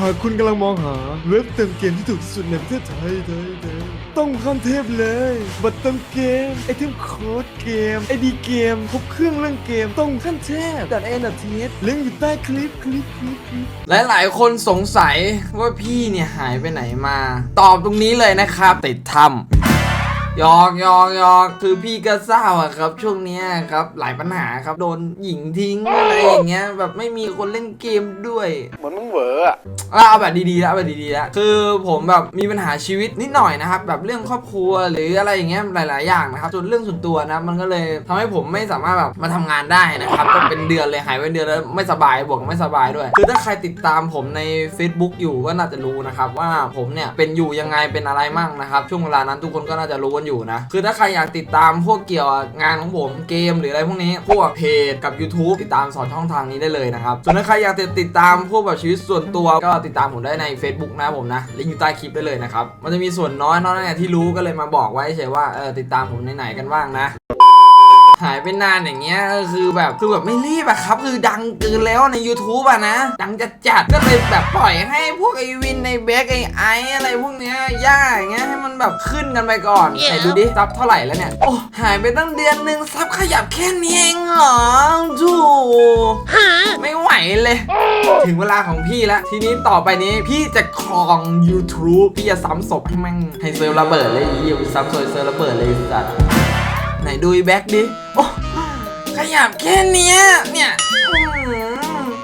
หากคุณกำลังมองหาเว็บเติมเกมที่ถูกสุดในประเทศไทยไทยไทยต้องขั้นเทพเลย บัตรเติมเกม ไอเทมโค้ดเกม ไอดีเกม ครบเครื่องเรื่องเกม ต้องขั้นเทพดัดเอ็นดัดเทสลิงก์อยู่ใต้คลิปคลิปคลิปคลิปและหลายคนสงสัยว่าพี่เนี่ยหายไปไหนมา ตอบตรงนี้เลยนะครับ ติดถ้ำ ยอกหยอกหยอกคือพี่ก็เศร้าอะครับ ช่วงเนี้ยครับหลายปัญหาครับโดนหญิงทิ้งอะไรอย่างเงี้ยแบบไม่มีคนเล่นเกมด้วยเหมือนมึงเหวออะอะเอาแบบดีๆแล้วเอาแบบดีๆแล้วคือผมแบบมีปัญหาชีวิตนิดหน่อยนะครับ แบบเรื่องครอบครัวหรืออะไรอย่างเงี้ยหลาย ๆ อย่างนะครับส่วนเรื่องส่วนตัวนะมันก็เลยทำให้ผมไม่สามารถแบบมาทำงานได้นะครับก็เป็นเดือนเลยหายไปเป็นเดือนแล้วไม่สบายบวกกับไม่สบายด้วย คือถ้าใครติดตามผมใน Facebook อยู่ก็น่าจะรู้นะครับว่าผมเนี่ยเป็นอยู่ยังไงเป็นอะไรมั่งนะครับช่วงเวลานั้นทุกคนก็น่าจะรู้กันอยู่นะ คือถ้าใครอยากติดตามพวกเกี่ยวกับงานของผมเกมหรืออะไรพวกนี้ พวกเพจกับ YouTube ติดตามสอนช่องทางนี้ได้เลยนะครับ ส่วนถ้าใครอยากติดตามพวกแบบชีวิตส่วนตัวก็ติดตามผมได้ใน Facebook นะผมนะลิงก์อยู่ใต้คลิปได้เลยนะครับมันจะมีส่วนน้อยน้อยที่รู้ก็เลยมาบอกไว้เฉยว่าเออติดตามผมในไหนๆกันบ้างนะ หายไปนานอย่างเงี้ยก็คือแบบคือแบบไม่รีบอะครับคือดังเกินแล้วใน YouTube อะนะ ดังจัดจัดๆก็เลยแบบปล่อยให้พวกไอวินในเบคไอไออะไรพวกเนี้ยย่าอย่างเงี้ยให้มันแบบขึ้นกันไปก่อนไหนดูดิซับเท่าไหร่แล้วเนี่ย โอ้หายไปตั้งเดือนหนึ่งซับขยับแค่นี้เองเหรอจูไม่ไหวเลย ถึงเวลาของพี่แล้ว ทีนี้ต่อไปนี้พี่จะครอง YouTube พี่จะซ้ำศพให้แม่งให้เซลล์ระเบิดเลยยี่ซ้ำซอยเซลล์ระเบิดเลยสัตว์ ไหนดูอีแบ็กดิ โอ้ ขยับแค่เนี้ย เนี่ยอื้อหือ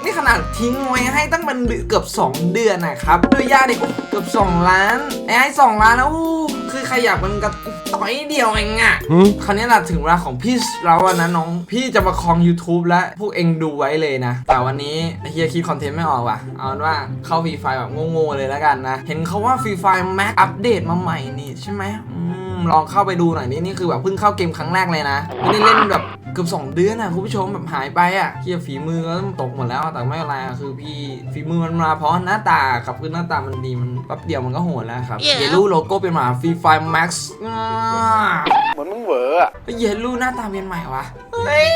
นี่ขนาดทิ้งไว้ให้ตั้งเป็นเกือบ 2 เดือนนะครับด้วยยาดิโอ้เกือบ 2 ล้านไอ้ให้2ล้านแล้วอู้คือขยับมันกระต่อยเดียวเองอะคราวนี้ล่ะถึงเวลาของพี่เราอะนะน้อง พี่จะมาครอง YouTube แล้วพวกเองดูไว้เลยนะ แต่วันนี้ไอ้เฮียคิดคอนเทนต์ไม่ออกว่ะ เอาเป็นว่าเข้าฟรีไฟแบบโง่ๆเลยแล้วกันนะ เห็นเขาว่าฟรีไฟแม็กอัปเดตมาใหม่นี่ใช่ไหมอืม ลองเข้าไปดูหน่อยนี่นี่คือแบบเพิ่งเข้าเกมครั้งแรกเลยนะไม่ได้เล่นแบบเกือบ2 เดือนนะคุณผู้ชมแบบหายไปอะเฮียฝีมือก็ตกหมดแล้วแต่ไม่เป็นไรอะคือพี่ฝีมือมันมาเพราะหน้าตาครับคือหน้าตามันดีมันแป๊บเดียวมันก็โหดแล้วครับเยลูโลโก้เป็นหมาฟรีไฟแม็กซ์เหมือนมึงเหวออะเยลูหน้าตาเป็นใหม่วะเฮ้ย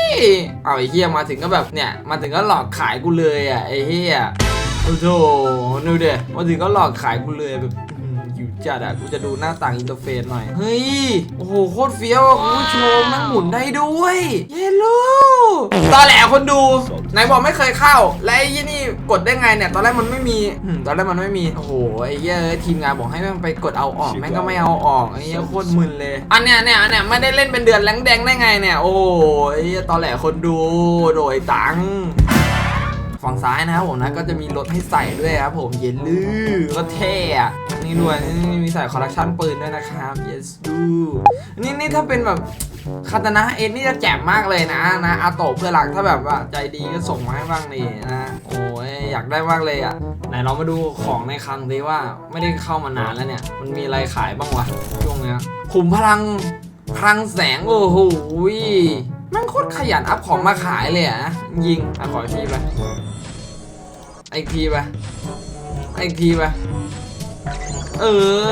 เอาไอ้เฮียมาถึงก็แบบเนี่ยมาถึงก็หลอกขายกูเลยอะไอ้เฮียโอ้โหนูเดมาถึงก็หลอกขายกูเลยแบบ อืมอยู่จัดอะกูจะดูหน้าต่างอินเทอร์เฟซหน่อย เฮ้ย โอ้โห โคตรเฟี้ยวอะคุณผู้ชมนั่งหมุนได้ด้วย เยลูตอนแหลคนดู ไหนบอกไม่เคยเข้า และไอ้ยี่นี่กดได้ไงเนี่ย ตอนแรกมันไม่มีอืมตอนแรกมันไม่มี โอ้โห ไอ้เหี้ยเอ้ยทีมงานบอกให้แม่งไปกดเอาออก แม่งก็ไม่เอาออก ไอ้เหี้ยโคตรมึนเลย อันเนี้ยเนี่ยอันเนี้ยไม่ได้เล่นเป็นเดือนแรงแดงได้ไงเนี่ย โอ้โหไอ้เหี้ยตอนแหลคนดูโดยตังค์ ฝั่งซ้ายนะครับผมนะก็จะมีรถให้ใส่ด้วยครับผมเยลลือก็เท่อะ นี่ด้วยนี่มีใส่คอลเลคชันปืนด้วยนะครับ yes ดูนี่นี่ถ้าเป็นแบบคาตานะเอ็นนี่จะแจ่มมากเลยนะนะอาโตะเพื่อนรักถ้าแบบว่าใจดีก็ส่งมาให้บ้างนี่นะโอ้ยอยากได้มากเลยอะไหนเรามาดูของในคลังดีว่าไม่ได้เข้ามานานแล้วเนี่ย มันมีอะไรขายบ้างวะช่วงเนี้ยขุมพลังพลังแสงโอ้โหมันโคตรขยันอัพของมาขายเลยอะนะยิงอะขอทีไปอีกทีไปอีกทีไป เอ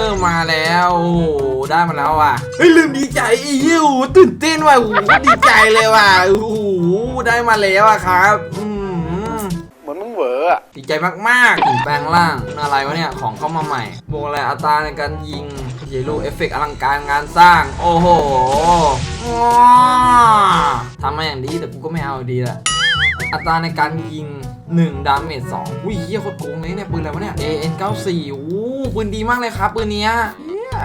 อมาแล้วโอ้โหได้มาแล้วว่ะเฮ้ยลืมดีใจอีหิวตื่นเต้นว่ะโอ้โหดีใจเลยว่ะโอ้โหได้มาแล้วอะครับอืมเหมือนมึงเหวออะดีใจมากๆถึงแปลงร่างอะไรวะเนี่ยของเข้ามาใหม่บวกอะไรอัตราในการยิงเยลูเอฟเฟกต์อลังการงานสร้าง โอ้โหว้าทำมาอย่างดีแต่กูก็ไม่เอาดีแหละ อัตราในการยิง 1 ดาเมจ2อุ้ยเฮียโคตรโกงเลยเนี่ยปืนอะไรวะเนี่ย AN 94 โอ้ปืนดีมากเลยครับปืนเนี้ย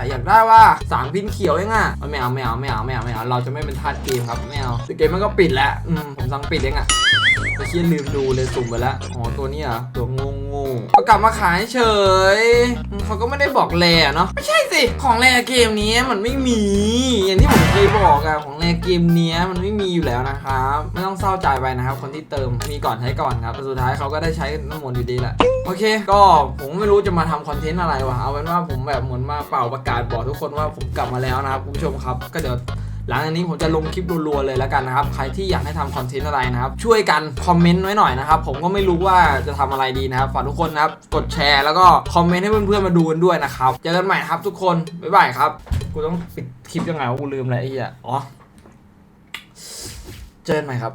อยากได้ว่าสามพินเขียวเองอะไม่เอาไม่เอาไม่เอาไม่เอาไม่เอาเราจะไม่เป็นทาสเกมครับไม่เอาต่เกมมันก็ปิดแล้วผมสั่งปิดเองอะไปเชี่ยลืมดูเลยสุ่มไปแล้วอ๋อตัวนี้เหรอตัวงงงเขากลับมาขายเฉยเขาก็ไม่ได้บอกแลเนาะไม่ใช่สิของแลเกมนี้มันไม่มี อย่างที่ผมเคยบอก อะของแลเกมเนี้ยมันไม่มีอยู่แล้วนะครับไม่ต้องเศร้าใจไปนะครับ คนที่เติมมีก่อนใช้ก่อนครับแต่สุดท้ายเขาก็ได้ใช้น้ำมนต์อยู่ดีแหละโอเค ก็ผมไม่รู้จะมาทำคอนเทนต์อะไรวะเอาเป็นว่าผมแบบเหมือนมาเป่าประกาศบอกทุกคนว่าผมกลับมาแล้วนะครับคุณผู้ชมครับ ก็เดี๋ยวหลังจากนี้ผมจะลงคลิปรัวๆเลยแล้วกันนะครับ ใครที่อยากให้ทำคอนเทนต์อะไรนะครับ ช่วยกันคอมเมนต์ไว้หน่อยนะครับ ผมก็ไม่รู้ว่าจะทำอะไรดีนะครับ ฝากทุกคนนะครับ กดแชร์แล้วก็คอมเมนต์ให้เพื่อนๆมาดูกันด้วยนะครับ เจอกันใหม่ครับทุกคน บ๊ายบายครับ กูต้องปิดคลิปยังไงวะกูลืมแล้วไอ้เหี้ยอ๋อ เจอกันใหม่ครับ